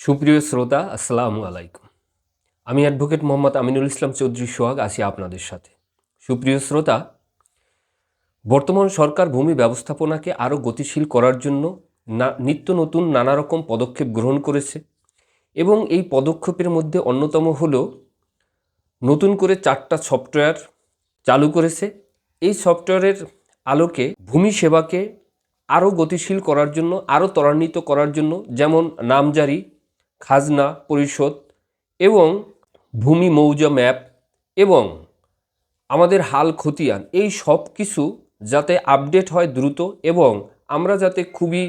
সুপ্রিয় শ্রোতা, আসসালামু আলাইকুম। আমি অ্যাডভোকেট মোহাম্মদ আমিনুল ইসলাম চৌধুরী সোহাগ, আছি আপনাদের সাথে। সুপ্রিয় শ্রোতা, বর্তমান সরকার ভূমি ব্যবস্থাপনাকে আরও গতিশীল করার জন্য না, নিত্য নতুন নানা রকম পদক্ষেপ গ্রহণ করেছে এবং এই পদক্ষেপের মধ্যে অন্যতম হল নতুন করে চারটা সফটওয়্যার চালু করেছে। এই সফটওয়্যারের আলোকে ভূমি সেবাকে আরও গতিশীল করার জন্য, আরও ত্বরান্বিত করার জন্য যেমন নামজারি খাজনা, পরিশোধ এবং ভূমি মৌজা ম্যাপ এবং আমাদের হাল খতিয়ান। এই সব কিছু যাতে আপডেট হয় দ্রুত এবং আমরা যাতে খুবই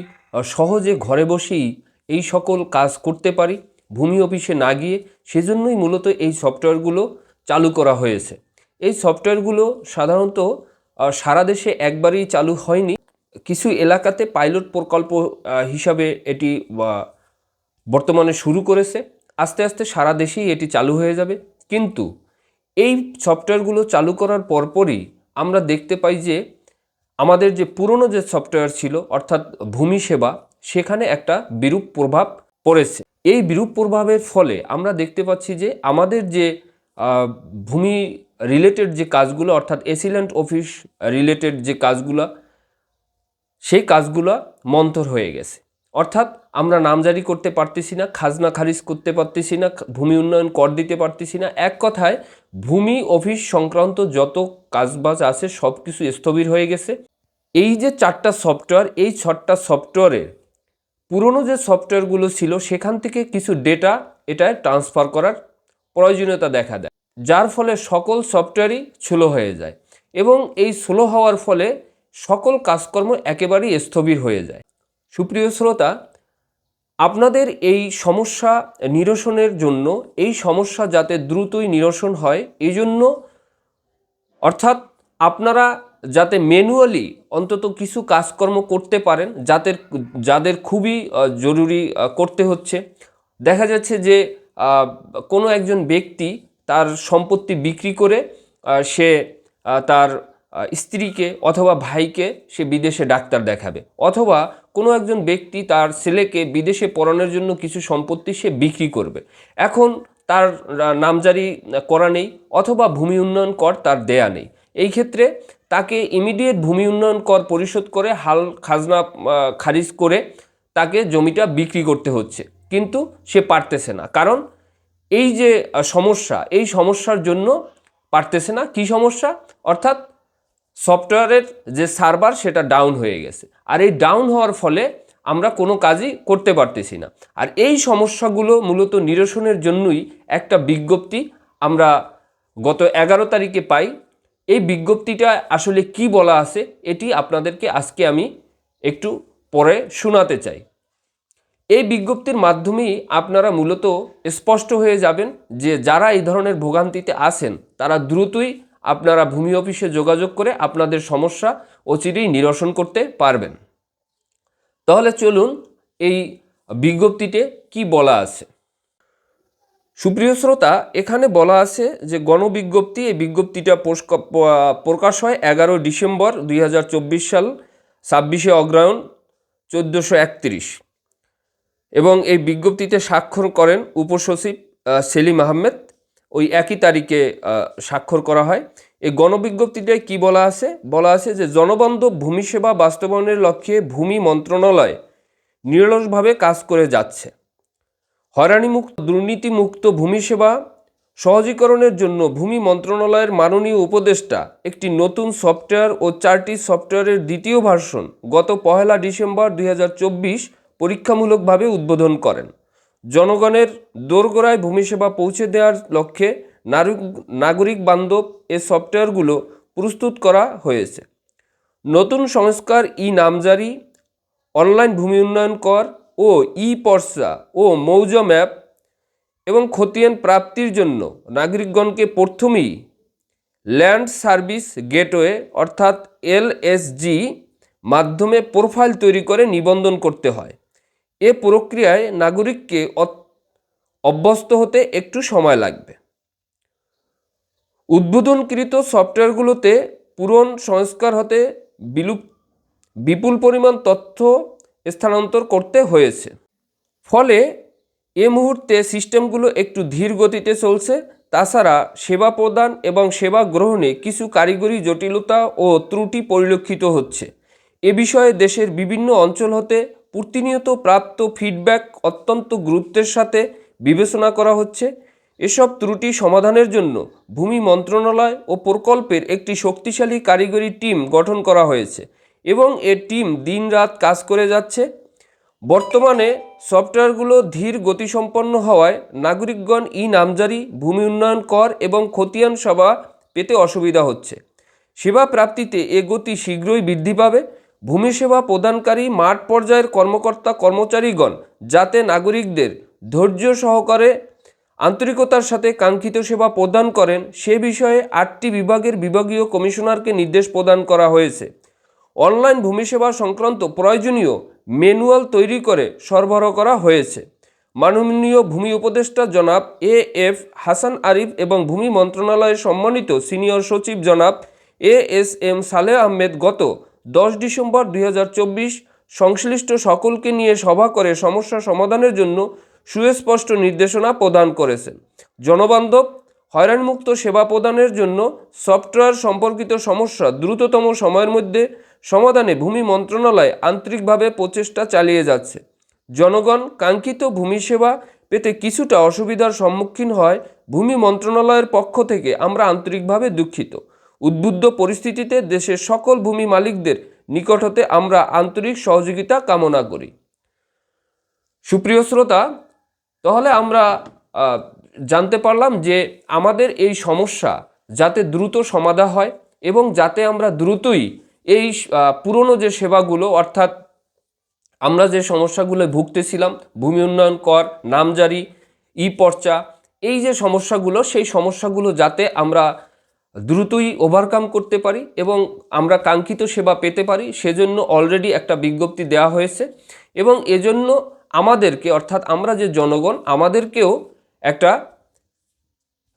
সহজে ঘরে বসেই এই সকল কাজ করতে পারি, ভূমি অফিসে না গিয়ে, সেজন্যই মূলত এই সফটওয়্যারগুলো চালু করা হয়েছে। এই সফটওয়্যারগুলো সাধারণত সারা দেশে একবারেই চালু হয়নি। কিছু এলাকাতে পাইলট প্রকল্প হিসাবে এটি বর্তমানে শুরু করেছে, আস্তে আস্তে সারা দেশেই এটি চালু হয়ে যাবে। কিন্তু এই সফটওয়্যারগুলো চালু করার পরপরই আমরা দেখতে পাই যে আমাদের যে পুরনো যে সফটওয়্যার ছিল, অর্থাৎ ভূমি সেবা, সেখানে একটা বিরূপ প্রভাব পড়েছে। এই বিরূপ প্রভাবের ফলে আমরা দেখতে পাচ্ছি যে আমাদের যে ভূমি রিলেটেড যে কাজগুলো, অর্থাৎ এসিলেন্ট অফিস রিলেটেড যে কাজগুলো, সেই কাজগুলো মন্থর হয়ে গেছে। অর্থাৎ আমরা নামজারি করতে পারতেছি না, খাজনা খারিজ করতে পারতেছি না, ভূমি উন্নয়ন কর দিতে পারতেছি না। এক কথায়, ভূমি অফিস সংক্রান্ত যত কাজবাজ আছে সব কিছু স্থবির হয়ে গেছে। এই যে চারটা সফটওয়্যার, এই ছটা সফটওয়্যারের পুরনো যে সফটওয়্যারগুলো ছিল, সেখান থেকে কিছু ডেটা এটায় ট্রান্সফার করার প্রয়োজনীয়তা দেখা দেয়। যার ফলে সকল সফটওয়্যারই স্লো হয়ে যায় এবং এই স্লো হওয়ার ফলে সকল কাজকর্ম একেবারেই স্থবির হয়ে যায়। সুপ্রিয় শ্রোতা আপনাদের এই সমস্যা নিরসনের জন্য, এই সমস্যা যাতে দ্রুতই নিরসন হয়, এই জন্য অর্থাৎ আপনারা যাতে ম্যানুয়ালি অন্তত কিছু কাজকর্ম করতে পারেন যাদের যাদের খুবই জরুরি করতে হচ্ছে। দেখা যাচ্ছে যে কোনো একজন ব্যক্তি তার সম্পত্তি বিক্রি করে সে তার স্ত্রীকে অথবা ভাইকে সে বিদেশে ডাক্তার দেখাবে। অথবা কোনো একজন ব্যক্তি তার ছেলেকে বিদেশে পড়ানোর জন্য কিছু সম্পত্তি সে বিক্রি করবে। এখন তার নামজারি করা নেই অথবা ভূমি উন্নয়ন কর তার দেয়া নেই। এই ক্ষেত্রে তাকে ইমিডিয়েট ভূমি উন্নয়ন কর পরিশোধ করে, হাল, খাজনা খারিজ করে তাকে জমিটা বিক্রি করতে হচ্ছে। কিন্তু সে পারতেছে না। কারণ এই যে সমস্যা, এই সমস্যার জন্য পারতেছে না। কি সমস্যা? অর্থাৎ সফটওয়্যারের যে সার্ভার সেটা ডাউন হয়ে গেছে। আর এই ডাউন হওয়ার ফলে আমরা কোনো কাজই করতে পারতেছি না। আর এই সমস্যাগুলো মূলত নিরসনের জন্যই একটা বিজ্ঞপ্তি আমরা গত এগারো তারিখে পাই। এই বিজ্ঞপ্তিটা আসলে কি বলা আছে এটি আপনাদেরকে আজকে আমি একটু পরে শোনাতে চাই। এই বিজ্ঞপ্তির মাধ্যমেই আপনারা মূলত স্পষ্ট হয়ে যাবেন যে যারা এই ধরনের ভোগান্তিতে আছেন, তারা দ্রুতই আপনারা ভূমি অফিসে যোগাযোগ করে আপনাদের সমস্যা অচিরেই নিরসন করতে পারবেন। তাহলে চলুন এই বিজ্ঞপ্তিতে কি বলা আছে? সুপ্রিয় শ্রোতা, এখানে বলা আছে যে গণবিজ্ঞপ্তি, এই বিজ্ঞপ্তিটা প্রকাশ হয় এগারো ডিসেম্বর দুই হাজার চব্বিশ সাল, ছাব্বিশে অগ্রায়ণ চোদ্দোশো একত্রিশ। এবং এই বিজ্ঞপ্তিতে স্বাক্ষর করেন উপসচিব সেলিম আহমেদ। ওই একই তারিখে স্বাক্ষর করা হয়। এই গণবিজ্ঞপ্তিটায় কি বলা আছে? বলা আছে যে জনবান্ধব ভূমি সেবা বাস্তবায়নের লক্ষ্যে ভূমি মন্ত্রণালয় নিরলসভাবে কাজ করে যাচ্ছে। হয়রানিমুক্ত, দুর্নীতিমুক্ত ভূমি সেবা সহজীকরণের জন্য ভূমি মন্ত্রণালয়ের মাননীয় উপদেষ্টা একটি নতুন সফটওয়্যার ও চারটি সফটওয়্যারের দ্বিতীয় ভার্সন গত পহেলা ডিসেম্বর দুই হাজার চব্বিশ পরীক্ষামূলকভাবে উদ্বোধন করেন। জনগণের দোরগোড়ায় ভূমি সেবা পৌঁছে দেওয়ার লক্ষ্যে নাগরিক বান্ধব এ সফটওয়্যারগুলো প্রস্তুত করা হয়েছে। নতুন সংস্কার ই নামজারি, অনলাইন ভূমি উন্নয়ন কর ও ই পর্সা ও মৌজ ম্যাপ এবং খতিয়ান প্রাপ্তির জন্য নাগরিকগণকে প্রথমেই ল্যান্ড সার্ভিস গেটওয়ে অর্থাৎ এলএসজি মাধ্যমে প্রোফাইল তৈরি করে নিবন্ধন করতে হয়। এ প্রক্রিয়ায় নাগরিককে অভ্যস্ত হতে একটু সময় লাগবে। উদ্বোধনকৃত সফটওয়্যারগুলোতে পূরণ সংস্কার হতে বিলুপ, বিপুল পরিমাণ তথ্য স্থানান্তর করতে হয়েছে। ফলে এ মুহূর্তে সিস্টেমগুলো একটু ধীর গতিতে চলছে। তাছাড়া সেবা প্রদান এবং সেবা গ্রহণে কিছু কারিগরি জটিলতা ও ত্রুটি পরিলক্ষিত হচ্ছে। এ বিষয়ে দেশের বিভিন্ন অঞ্চল হতে প্রতিনিয়ত প্রাপ্ত ফিডব্যাক অত্যন্ত গুরুত্বের সাথে বিবেচনা করা হচ্ছে। এসব ত্রুটি সমাধানের জন্য ভূমি মন্ত্রণালয় ও প্রকল্পের একটি শক্তিশালী কারিগরি টিম গঠন করা হয়েছে এবং এ টিম দিনরাত কাজ করে যাচ্ছে। বর্তমানে সফটওয়্যারগুলো ধীর গতিসম্পন্ন হওয়ায় নাগরিকগণ ই নামজারি, ভূমি উন্নয়ন কর এবং খতিয়ান সেবা পেতে অসুবিধা হচ্ছে। সেবা প্রাপ্তিতে এ গতি শীঘ্রই বৃদ্ধি পাবে। ভূমি সেবা প্রদানকারী মাঠ পর্যায়ের কর্মকর্তা কর্মচারীগণ যাতে নাগরিকদের ধৈর্য সহকারে আন্তরিকতার সাথে কাঙ্ক্ষিত সেবা প্রদান করেন, সে বিষয়ে আটটি বিভাগের বিভাগীয় কমিশনারকে নির্দেশ প্রদান করা হয়েছে। অনলাইন ভূমি সেবা সংক্রান্ত প্রয়োজনীয় ম্যানুয়াল তৈরি করে সরবরাহ করা হয়েছে। মাননীয় ভূমি উপদেষ্টা জনাব এ এফ হাসান আরিফ এবং ভূমি মন্ত্রণালয়ের সম্মানিত সিনিয়র সচিব জনাব A S M Saleh Ahmed গত দশ ডিসেম্বর দুই হাজার চব্বিশ সংশ্লিষ্ট সকলকে নিয়ে সভা করে সমস্যা সমাধানের জন্য সুস্পষ্ট নির্দেশনা প্রদান করেছেন। জনবান্ধব, হয়রানমুক্ত সেবা প্রদানের জন্য সফটওয়্যার সম্পর্কিত সমস্যা দ্রুততম সময়ের মধ্যে সমাধানে ভূমি মন্ত্রণালয় আন্তরিকভাবে প্রচেষ্টা চালিয়ে যাচ্ছে। জনগণ কাঙ্ক্ষিত ভূমি সেবা পেতে কিছুটা অসুবিধার সম্মুখীন হয় ভূমি মন্ত্রণালয়ের পক্ষ থেকে, আমরা আন্তরিকভাবে দুঃখিত। উদ্বুদ্ধ পরিস্থিতিতে দেশের সকল ভূমি মালিকদের নিকট হতে আমরা আন্তরিক সহযোগিতা কামনা করি। সুপ্রিয় শ্রোতা, তাহলে আমরা জানতে পারলাম যে আমাদের এই সমস্যা যাতে দ্রুত সমাধা হয় এবং যাতে আমরা দ্রুতই এই পুরনো যে সেবাগুলো, অর্থাৎ আমরা যে সমস্যাগুলো ভুগতেছিলাম, ভূমি উন্নয়ন কর, নামজারি ই পর্চা এই যে সমস্যাগুলো, সেই সমস্যাগুলো যাতে আমরা দ্রুতই ওভারকাম করতে পারি এবং আমরা কাঙ্ক্ষিত সেবা পেতে পারি, সেজন্য অলরেডি একটা বিজ্ঞপ্তি দেওয়া হয়েছে এবং এজন্য আমাদেরকে, অর্থাৎ আমরা যে জনগণ, আমাদেরকেও একটা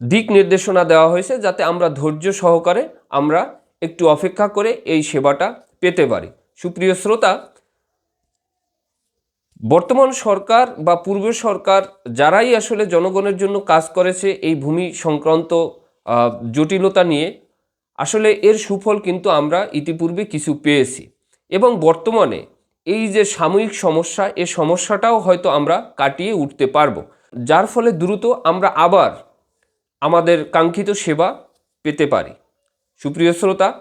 দিক নির্দেশনা দেওয়া হয়েছে যাতে আমরা ধৈর্য সহকারে আমরা একটু অপেক্ষা করে এই সেবাটা পেতে পারি। সুপ্রিয় শ্রোতা, বর্তমান সরকার বা পূর্বের সরকার যারাই আসলে জনগণের জন্য কাজ করেছে এই ভূমি সংক্রান্ত জটিলতা নিয়ে আসলে এর সুফল কিন্তু আমরা ইতিপূর্বে কিছু পেয়েছি। এবং বর্তমানে এই যে সাময়িক সমস্যা, এ সমস্যাটাও হয়তো আমরা কাটিয়ে উঠতে পারব। যার ফলে দ্রুত আমরা আবার আমাদের কাঙ্ক্ষিত সেবা পেতে পারি। সুপ্রিয় শ্রোতা,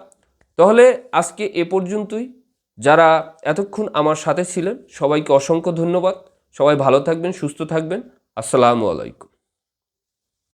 তাহলে আজকে এ পর্যন্তই। যারা এতক্ষণ আমার সাথে ছিলেন, সবাইকে অসংখ্য ধন্যবাদ। সবাই ভালো থাকবেন, সুস্থ থাকবেন। আসসালামু আলাইকুম।